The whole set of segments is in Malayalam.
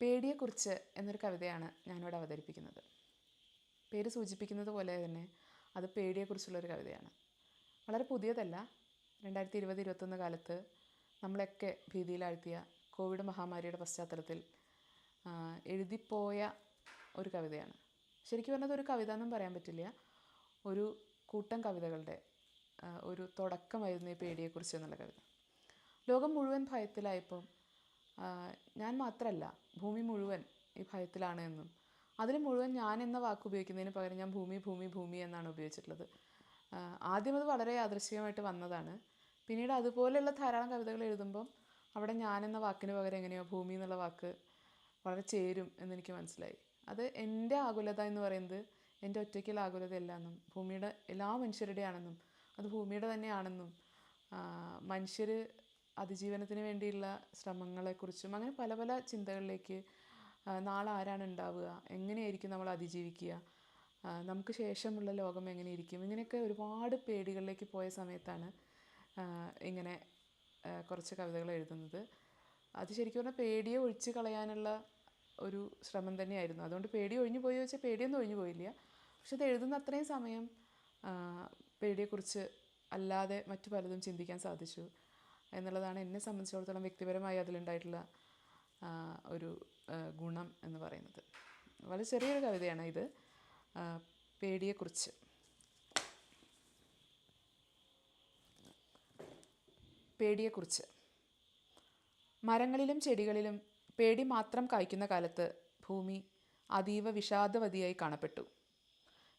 പേടിയെക്കുറിച്ച് എന്നൊരു കവിതയാണ് ഞാനിവിടെ അവതരിപ്പിക്കുന്നത്. പേര് സൂചിപ്പിക്കുന്നത് പോലെ തന്നെ അത് പേടിയെക്കുറിച്ചുള്ളൊരു കവിതയാണ്. വളരെ പുതിയതല്ല. രണ്ടായിരത്തി ഇരുപത് ഇരുപത്തൊന്ന് കാലത്ത് നമ്മളൊക്കെ ഭീതിയിലാഴ്ത്തിയ കോവിഡ് മഹാമാരിയുടെ പശ്ചാത്തലത്തിൽ എഴുതിപ്പോയ ഒരു കവിതയാണ്. ശരിക്കും പറഞ്ഞത് ഒരു കവിത എന്നും പറയാൻ പറ്റില്ല. ഒരു കൂട്ടം കവിതകളുടെ ഒരു തുടക്കമായിരുന്നു ഈ പേടിയെക്കുറിച്ച് എന്നുള്ള കവിത. ലോകം മുഴുവൻ ഭയത്തിലായപ്പം ഞാൻ മാത്രമല്ല ഭൂമി മുഴുവൻ ഈ ഭയത്തിലാണ് എന്നും. അതിൽ മുഴുവൻ ഞാൻ എന്ന വാക്ക് ഉപയോഗിക്കുന്നതിന് പകരം ഞാൻ ഭൂമി ഭൂമി ഭൂമി എന്നാണ് ഉപയോഗിച്ചിട്ടുള്ളത്. ആദ്യം അത് വളരെ യാദൃശ്ചികമായിട്ട് വന്നതാണ്. പിന്നീട് അതുപോലെയുള്ള ധാരാളം കവിതകൾ എഴുതുമ്പം അവിടെ ഞാൻ എന്ന വാക്കിന് പകരം എങ്ങനെയോ ഭൂമി എന്നുള്ള വാക്ക് വളരെ ചേരും എന്നെനിക്ക് മനസ്സിലായി. അത് എന്റെ ആകുലത എന്ന് പറയുന്നത് എന്റെ ഒറ്റയ്ക്കുള്ള ആകുലതയല്ല എന്നും ഭൂമിയുടെ എല്ലാ മനുഷ്യരുടെയാണെന്നും അത് ഭൂമിയുടെ തന്നെയാണെന്നും മനുഷ്യർ അതിജീവനത്തിന് വേണ്ടിയുള്ള ശ്രമങ്ങളെക്കുറിച്ചും അങ്ങനെ പല പല ചിന്തകളിലേക്ക് നാളെ ആരാണ് ഉണ്ടാവുക? എങ്ങനെയായിരിക്കും നമ്മൾ അതിജീവിക്കുക? നമുക്ക് ശേഷമുള്ള ലോകം എങ്ങനെയിരിക്കും? ഇങ്ങനെയൊക്കെ ഒരുപാട് പേടികളിലേക്ക് പോയ സമയത്താണ് ഇങ്ങനെ കുറച്ച് കവിതകൾ എഴുതുന്നത്. അത് ശരിക്കും പറഞ്ഞാൽ പേടിയെ ഒഴിച്ച് കളയാനുള്ള ഒരു ശ്രമം തന്നെയായിരുന്നു. അതുകൊണ്ട് പേടി ഒഴിഞ്ഞു പോയി വെച്ചാൽ പേടിയൊന്നും ഒഴിഞ്ഞു പോയില്ല. പക്ഷെ അത് എഴുതുന്ന അത്രയും സമയം പേടിയെക്കുറിച്ച് അല്ലാതെ മറ്റു പലതും ചിന്തിക്കാൻ സാധിച്ചു. എന്നുള്ളതാണ് എന്നെ സംബന്ധിച്ചിടത്തോളം വ്യക്തിപരമായി അതിലുണ്ടായിട്ടുള്ള ഒരു ഗുണം എന്ന് പറയുന്നത്. വളരെ ചെറിയൊരു കവിതയാണ് ഇത്. പേടിയെക്കുറിച്ച്. പേടിയെക്കുറിച്ച്. മരങ്ങളിലും ചെടികളിലും പേടി മാത്രം കായ്ക്കുന്ന കാലത്ത് ഭൂമി അതീവ വിഷാദവതിയായി കാണപ്പെട്ടു.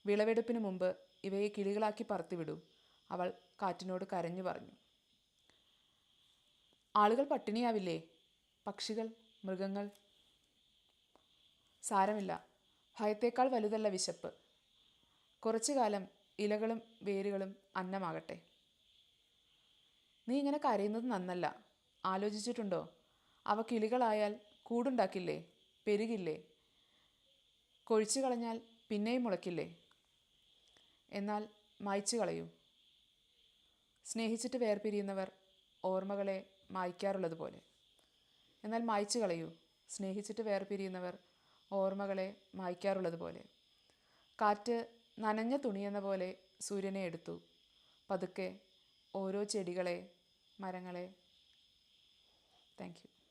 വിളവെടുപ്പിന് മുമ്പ് ഇവയെ കിളികളാക്കി പറത്തിവിടൂ. അവൾ കാറ്റിനോട് കരഞ്ഞു പറഞ്ഞു. ആളുകൾ പട്ടിണിയാവില്ലേ? പക്ഷികൾ മൃഗങ്ങൾ? സാരമില്ല. ഭയത്തേക്കാൾ വലുതല്ല വിശപ്പ്. കുറച്ചു കാലം ഇലകളും വേരുകളും അന്നമാകട്ടെ. നീ ഇങ്ങനെ കരയുന്നത് നന്നല്ല. ആലോചിച്ചിട്ടുണ്ടോ? അവ കിളികളായാൽ കൂടുണ്ടാക്കില്ലേ? പെരുകില്ലേ? കൊഴിച്ചു കളഞ്ഞാൽ പിന്നെയും മുളയ്ക്കില്ലേ? എന്നാൽ മായ്ച്ചു കളയൂ. സ്നേഹിച്ചിട്ട് വേർപിരിയുന്നവർ ഓർമ്മകളെ മായ്ക്കാറുള്ളത് പോലെ. എന്നാൽ മായ്ച്ചു കളയൂ. സ്നേഹിച്ചിട്ട് വേർപിരിയുന്നവർ ഓർമ്മകളെ മായ്ക്കാറുള്ളത് പോലെ. കാറ്റ് നനഞ്ഞ തുണിയെന്ന പോലെ സൂര്യനെ എടുത്തു. പതുക്കെ ഓരോ ചെടികളെ മരങ്ങളെ. Thank you.